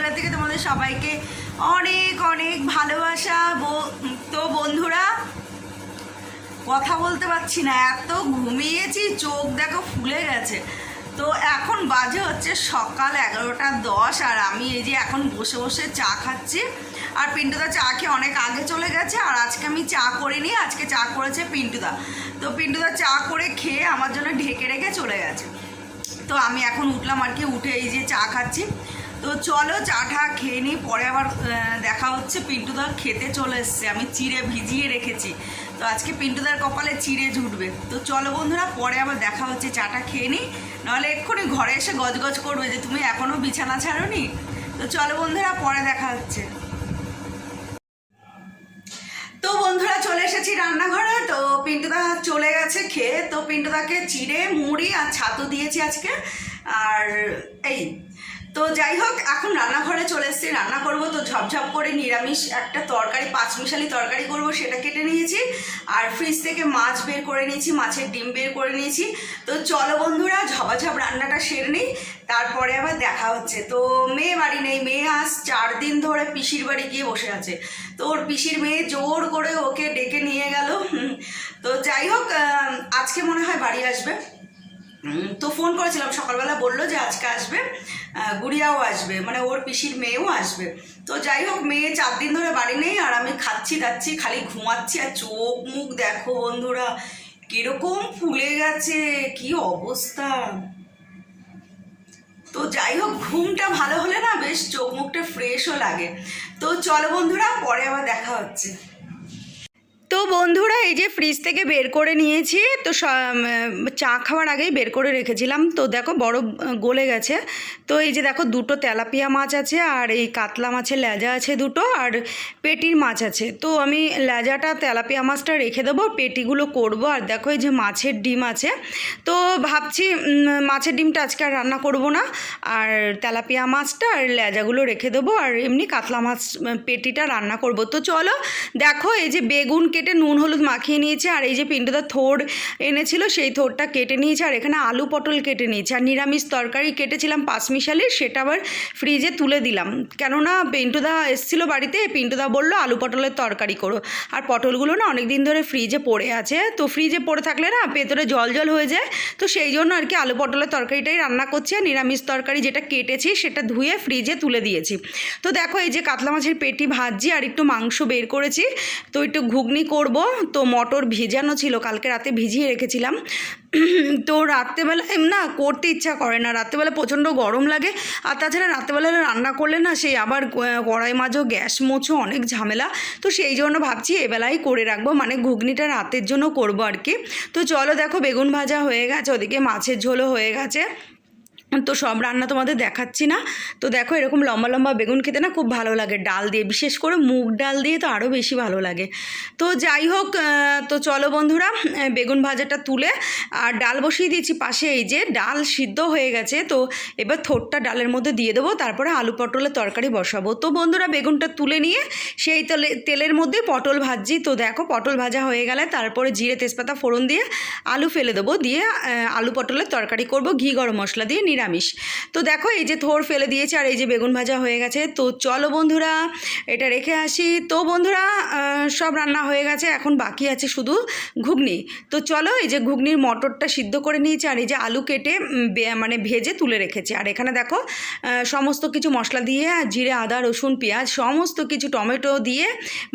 তোমাদের সবাইকে অনেক অনেক ভালোবাসা তো বন্ধুরা, কথা বলতে পারছি না, এত ঘুমিয়েছি, চোখ দেখো ফুলে গেছে। তো এখন বাজে হচ্ছে সকাল এগারোটা দশ, আর আমি এই যে এখন বসে বসে চা খাচ্ছি। আর পিন্টুদা চা খেয়ে অনেক আগে চলে গেছে, আর আজকে আমি চা করিনি, আজকে চা করেছে পিন্টুদা। তো পিন্টুদা চা করে খেয়ে আমার জন্য ঢেকে রেখে চলে গেছে। তো আমি এখন উঠলাম আর কি, উঠে এই যে চা খাচ্ছি। তো চলো চাটা খেয়ে নিই, পরে আবার দেখা হচ্ছে। পিন্টুদার খেতে চলে এসছে, আমি চিড়ে ভিজিয়ে রেখেছি। তো আজকে পিন্টুদার কপালে চিড়ে জুটবে তো চলো বন্ধুরা, পরে আবার দেখা হচ্ছে চাটা খেয়ে নিই। নাহলে এক্ষুনি ঘরে এসে গজগজ করবে যে, তুমি এখনও বিছানা ছাড়োনি? তো চলো বন্ধুরা, পরে দেখা হচ্ছে। তো বন্ধুরা, চলে এসেছি রান্নাঘরে। তো পিন্টুদা চলে গেছে খেয়ে। তো পিন্টুদাকে চিড়ে, মুড়ি আর ছাতু দিয়েছি আজকে। আর এই তো যাই হোক, এখন রান্নাঘরে চলে এসেছি, রান্না করব। তো ঝপঝপ করে নিরামিষ একটা তরকারি, পাঁচমিশালি তরকারি করব, সেটা কেটে নিয়েছি। আর ফ্রিজ থেকে মাছ বের করে নিয়েছি, মাছের ডিম বের করে নিয়েছি। তো চলো বন্ধুরা, ঝপাঝপ রান্নাটা সেরে নিই, তারপরে আবার দেখা হচ্ছে। তো মেয়ে বাড়ি নেই, মেয়ে আজ চার দিন ধরে পিসির বাড়ি গিয়ে বসে আছে। তো ওর পিসির মেয়ে জোর করে ওকে ডেকে নিয়ে গেল। তো যাই হোক আজকে মনে হয় বাড়ি আসবে। তো ফোন করেছিলাম, সকালবেলা বলল যে আজকে আসবে গুড়িয়াও আসবে মানে ওর পিসির মেয়েও আসবে। তো যাই হোক, মেয়ে চার দিন ধরে বাড়ি নেই, আর আমি খাচ্ছি, দাচ্ছি, খালি ঘুমাচ্ছি, আর চোখ মুখ দেখো বন্ধুরা, কীরকম ফুলে গেছে, কি অবস্থা। তো যাই হোক, ঘুমটা ভালো হলে না বেশ চোখ মুখটা ফ্রেশও লাগে। তো চলো বন্ধুরা, পরে আবার দেখা হচ্ছে। তো বন্ধুরা, এই যে ফ্রিজ থেকে বের করে নিয়েছি, তো চা খাওয়ার আগেই বের করে রেখেছিলাম। তো দেখো বড় গলে গেছে। তো এই যে দেখো, দুটো তেলাপিয়া মাছ আছে, আর এই কাতলা মাছের লেজা আছে দুটো, আর পেটির মাছ আছে। তো আমি লেজাটা, তেলাপিয়া মাছটা রেখে দেবো, পেটিগুলো করব। আর দেখো, এই যে মাছের ডিম আছে। তো ভাবছি মাছের ডিমটা আজকে আর রান্না করব না। আর তেলাপিয়া মাছটা, আর লেজাগুলো রেখে দেবো। আর এমনি কাতলা মাছ পেটিটা রান্না করব। তো চলো, দেখো, এই যে বেগুন কেটে নুন, হলুদ মাখিয়ে নিয়েছে, আর এই যে পিন্টুদা থোড় এনেছিল, সেই থোড়টা কেটে নিয়েছে, আর এখানে আলু পটল কেটে নিয়েছে। আর নিরামিষ তরকারি কেটেছিলাম পাঁচমিশালির সেটা আবার ফ্রিজে তুলে দিলাম। কেননা পিন্টুদা এসেছিল বাড়িতে পিন্টুদা বলল, আলু পটলের তরকারি করো। আর পটলগুলো না অনেক দিন ধরে ফ্রিজে পড়ে আছে। তো ফ্রিজে পড়ে থাকলে না ভেতরে জল জল হয়ে যায়। তো সেই জন্য আর কি আলু পটলের তরকারিটাই রান্না করছি, আর নিরামিষ তরকারি যেটা কেটেছি, সেটা ধুয়ে ফ্রিজে তুলে দিয়েছি। তো দেখো, এই যে কাতলা মাছের পেটি ভাজছি, আর একটু মাংস বের করেছি। তো একটু ঘুগনি করব? তো মটর ভেজানো ছিল, কালকে রাতে ভিজিয়ে রেখেছিলাম। তো রাত্রেবেলা না, করতে ইচ্ছা করে না। রাত্রেবেলা প্রচণ্ড গরম লাগে, আর তাছাড়া রাত্রেবেলা রান্না করলে না, সেই আবার কড়াই মাঝো গ্যাস মোছো, অনেক ঝামেলা। তো সেই জন্য ভাবছি এবেলাই করে রাখব মানে ঘুগনিটা রাতের জন্য করব আর কি। তো চলো দেখো, বেগুন ভাজা হয়ে গেছে, ওদিকে মাছের ঝোলও হয়ে গেছে। তো সব রান্না তোমাদের দেখাচ্ছি না। তো দেখো এরকম লম্বা লম্বা বেগুন খেতে না খুব ভালো লাগে, ডাল দিয়ে, বিশেষ করে মুগ ডাল দিয়ে তো আরও বেশি ভালো লাগে। তো যাই হোক তো চলো বন্ধুরা বেগুন ভাজাটা তুলে, আর ডাল বসিয়ে দিয়েছি পাশে এই যে ডাল সিদ্ধ হয়ে গেছে, তো এবার থোটটা ডালের মধ্যে দিয়ে দেবো, তারপরে আলু পটলের তরকারি বসাবো। তো বন্ধুরা, বেগুনটা তুলে নিয়ে সেই তেলে, তেলের মধ্যে পটল ভাজছি। তো দেখো পটল ভাজা হয়ে গেলে তারপরে জিরে তেজপাতা ফোড়ন দিয়ে আলু ফেলে দেবো, দিয়ে আলু পটলের তরকারি করব, ঘি গরম মশলা দিয়ে নিরামিষ। তো দেখো এই যে থোর ফেলে দিয়েছে আর এই যে বেগুন ভাজা হয়ে গেছে। তো চলো বন্ধুরা, এটা রেখে আসি। তো বন্ধুরা সব রান্না হয়ে গেছে, এখন বাকি আছে শুধু ঘুগনি। তো চলো এই যে ঘুগনির মটরটা সিদ্ধ করে নিয়েছি আর এই যে আলু কেটে মানে ভেজে তুলে রেখেছি। আর এখানে দেখো সমস্ত কিছু মশলা দিয়ে জিরে, আদা, রসুন, পেঁয়াজ, সমস্ত কিছু টমেটো দিয়ে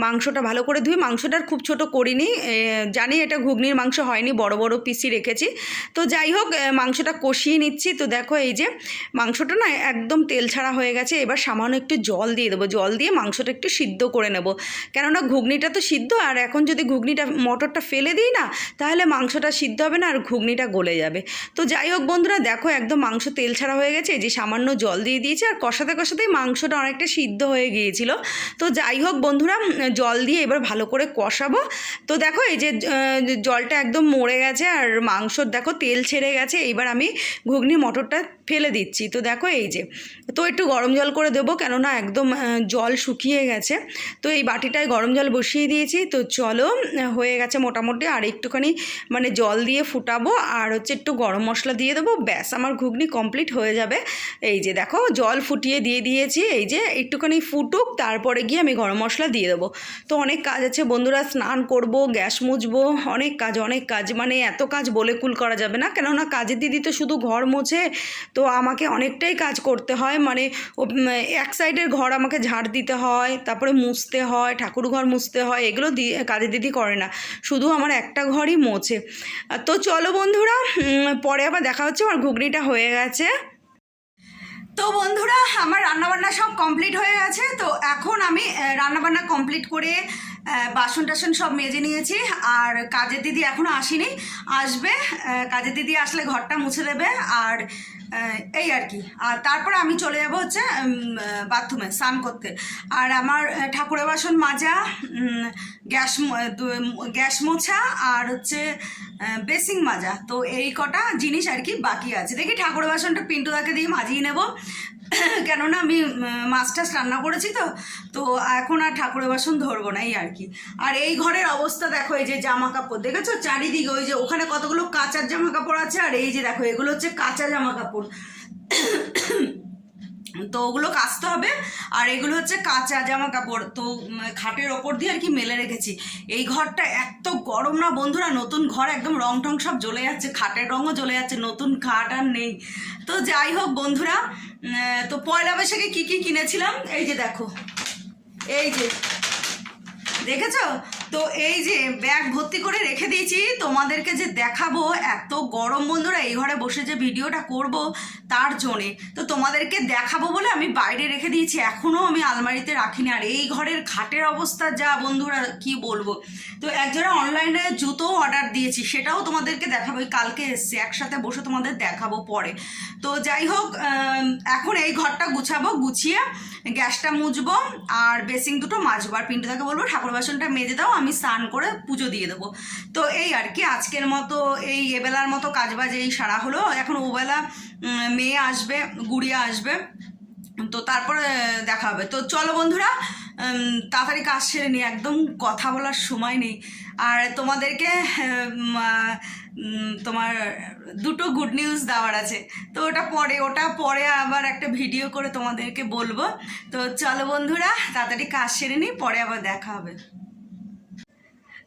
মাংসটা ভালো করে ধুয়ে মাংসটার খুব ছোট করিনি। জানি এটা ঘুগনির মাংস হয়নি, বড় বড় পিসি রেখেছি। তো যাই হোক মাংসটা কষিয়ে নিচ্ছি। তো দেখো এই যে মাংসটা না একদম তেল ছাড়া হয়ে গেছে, এবার সামান্য একটু জল দিয়ে দেবো। জল দিয়ে মাংসটা একটু সিদ্ধ করে নেব। কেননা ঘুগনিটা তো সিদ্ধ, আর এখন যদি ঘুগনিটা, মটরটা ফেলে দিই না, তাহলে মাংসটা সিদ্ধ হবে না আর ঘুগনিটা গলে যাবে। তো যাই হোক বন্ধুরা, দেখো একদম মাংস তেল ছাড়া হয়ে গেছে যে সামান্য জল দিয়ে দিয়েছে, আর কষাতে কষাতেই মাংসটা অনেকটা সিদ্ধ হয়ে গিয়েছিল। তো যাই হোক বন্ধুরা, জল দিয়ে এবার ভালো করে কষাবো। তো দেখো এই যে জলটা একদম মরে গেছে, আর মাংসর দেখো তেল ছেড়ে গেছে এইবার আমি ঘুগনি, মটরটা ফেলে দিচ্ছি। তো দেখো এই যে, তো একটু গরম জল করে দেবো কেননা একদম জল শুকিয়ে গেছে। তো এই বাটিটায় গরম জল বসিয়ে দিয়েছি। তো চলো হয়ে গেছে মোটামুটি। আর একটুখানি মানে জল দিয়ে ফুটাবো আর হচ্ছে একটু গরম মশলা দিয়ে দেবো। ব্যাস, আমার ঘুগনি কমপ্লিট হয়ে যাবে। এই যে দেখো, জল ফুটিয়ে দিয়ে দিয়েছি। এই যে একটুখানি ফুটুক, তারপরে গিয়ে আমি গরম মশলা দিয়ে দেবো। তো অনেক কাজ আছে, বন্ধুরা স্নান করব, গ্যাস মুছবো, অনেক কাজ অনেক কাজ। মানে এত কাজ বলে কুল করা যাবে না। কেননা কাজের দিদি তো শুধু ঘর মোছে তো আমাকে অনেকটাই কাজ করতে হয়। মানে এক সাইডের ঘর আমাকে ঝাড় দিতে হয়, তারপরে মুছতে হয়, ঠাকুর ঘর মুছতে হয়, এগুলো কাজের দিদি করে না। শুধু আমার একটা ঘরই মোছে। তো চলো বন্ধুরা পরে আবার দেখা হচ্ছে, আমার ঘুগনিটা হয়ে গেছে। তো বন্ধুরা, আমার রান্নাবান্না সব কমপ্লিট হয়ে গেছে। তো এখন আমি রান্নাবান্না কমপ্লিট করে বাসন টাসন সব মেজে নিয়েছি। আর কাজের দিদি এখনও আসেনি, আসবে। কাজের দিদি আসলে ঘরটা মুছে দেবে। আর এই আর কি। আর তারপরে আমি চলে যাব হচ্ছে বাথরুমে স্নান করতে। আর আমার ঠাকুরের বাসন মাজা গ্যাস গ্যাস মোছা আর হচ্ছে বেসিং মাজা। তো এই কটা জিনিস আর কি বাকি আছে। দেখি ঠাকুরের বাসনটা পিন্টুদাকে দিয়ে মাজিয়ে নেব। কেননা আমি মাছ টাছ রান্না করেছি তো তো এখন আর ঠাকুরের বাসন ধরবো না, এই আর কি আর এই ঘরের অবস্থা দেখো, এই যে জামা কাপড় দেখেছ? চারিদিকে ওই যে ওখানে কতগুলো কাঁচার জামা কাপড় আছে, আর এই যে দেখো, এগুলো হচ্ছে কাঁচা জামা কাপড় তো ওগুলো কাচতে হবে। আর এগুলো হচ্ছে কাঁচা জামা কাপড় তো খাটের ওপর দিয়ে আর কি মেলে রেখেছি। এই ঘরটা এত গরম না বন্ধুরা, নতুন ঘর একদম রং টং সব জ্বলে যাচ্ছে, খাটের রঙও জ্বলে যাচ্ছে, নতুন খাট আর নেই। তো যাই হোক বন্ধুরা তো পয়লা বৈশাখে কী কী কিনেছিলাম? এই যে দেখো, এই যে, দেখেছ? তো এই যে ব্যাগ ভর্তি করে রেখে দিয়েছি, তোমাদেরকে যে দেখাবো, এত গরম বন্ধুরা, এই ঘরে বসে যে ভিডিওটা করব তার জন্যে। তো তোমাদেরকে দেখাবো বলে আমি বাইরে রেখে দিয়েছি এখনও আমি আলমারিতে রাখিনি। আর এই ঘরের খাটের অবস্থা যা বন্ধুরা, কি বলব? তো একজোড়া অনলাইনে জুতো অর্ডার দিয়েছি, সেটাও তোমাদেরকে দেখাবো কালকে এসছে, একসাথে বসে তোমাদের দেখাবো পরে। তো যাই হোক এখন এই ঘরটা গুছাবো, গুছিয়ে গ্যাসটা মুছবো, আর বেসিং দুটো মাজবো। আর পিন্টুদাকে বলব, ঠাকুর বাসনটা মেজে দাও আমি স্নান করে পুজো দিয়ে দেবো। তো এই আর কি, আজকের মতো এই এবেলার মতো কাজবাজ এই সারা হলো। এখন ওবেলা মেয়ে আসবে, গুড়িয়া আসবে। তো তারপরে দেখা হবে। তো চলো বন্ধুরা তাড়াতাড়ি কাজ সেরে নিই, একদম কথা বলার সময় নেই। আর তোমাদেরকে তোমার দুটো গুড নিউজ দেওয়ার আছে। তো ওটা পরে ওটা পরে আবার একটা ভিডিও করে তোমাদেরকে বলব। তো চলো বন্ধুরা, তাড়াতাড়ি কাজ সেরে নিই, পরে আবার দেখা হবে।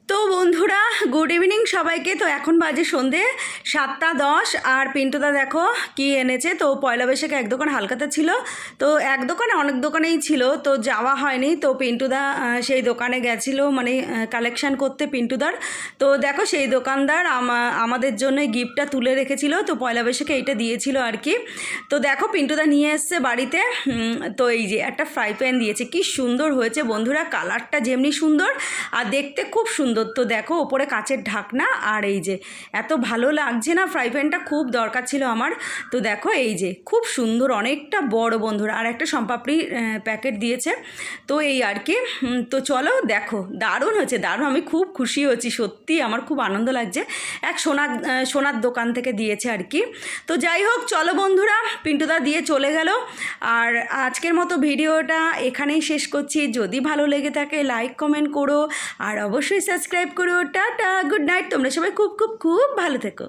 তো বন্ধুরা গুড ইভিনিং সবাইকে। তো এখন বাজে সন্ধে সাতটা দশ, আর পিন্টুদা দেখো কি এনেছে। তো পয়লা বৈশাখে এক দোকান হালকাতে ছিল। তো এক দোকানে অনেক দোকানেই ছিল, তো যাওয়া হয়নি। তো পিন্টুদা সেই দোকানে গেছিল মানে কালেকশন করতে পিন্টুদার। তো দেখো সেই দোকানদার আমা- আমাদের জন্য গিফটটা তুলে রেখেছিল। তো পয়লা বৈশাখে এইটা দিয়েছিল আর কি। তো দেখো পিন্টুদা নিয়ে এসছে বাড়িতে। তো এই যে একটা ফ্রাই প্যান দিয়েছে। কি সুন্দর হয়েছে বন্ধুরা কালারটা যেমনি সুন্দর, আর দেখতে খুব সুন্দর তো দেখো, ওপরে কাচের ঢাকনা আর এই যে, এত ভালো লাগছে না ফ্রাই প্যানটা খুব দরকার ছিল আমার। তো দেখো, এই যে, খুব সুন্দর, অনেকটা বড় বন্ধুরা, আর একটা সম্পাপড়ি প্যাকেট দিয়েছে। তো এই আর কি তো চলো, দেখো, দারুণ হয়েছে, দারুণ, আমি খুব খুশি হয়েছি, সত্যি আমার খুব আনন্দ লাগছে। এক সোনার সোনার দোকান থেকে দিয়েছে আর কি। তো যাই হোক, চলো বন্ধুরা পিন্টুদা দিয়ে চলে গেল। আর আজকের মতো ভিডিওটা এখানেই শেষ করছি। যদি ভালো লেগে থাকে লাইক কমেন্ট করো। আর অবশ্যই সাবস্ক্রাইব করো টাটা গুড নাইট তোমরা সবাই খুব খুব খুব ভালো থেকো।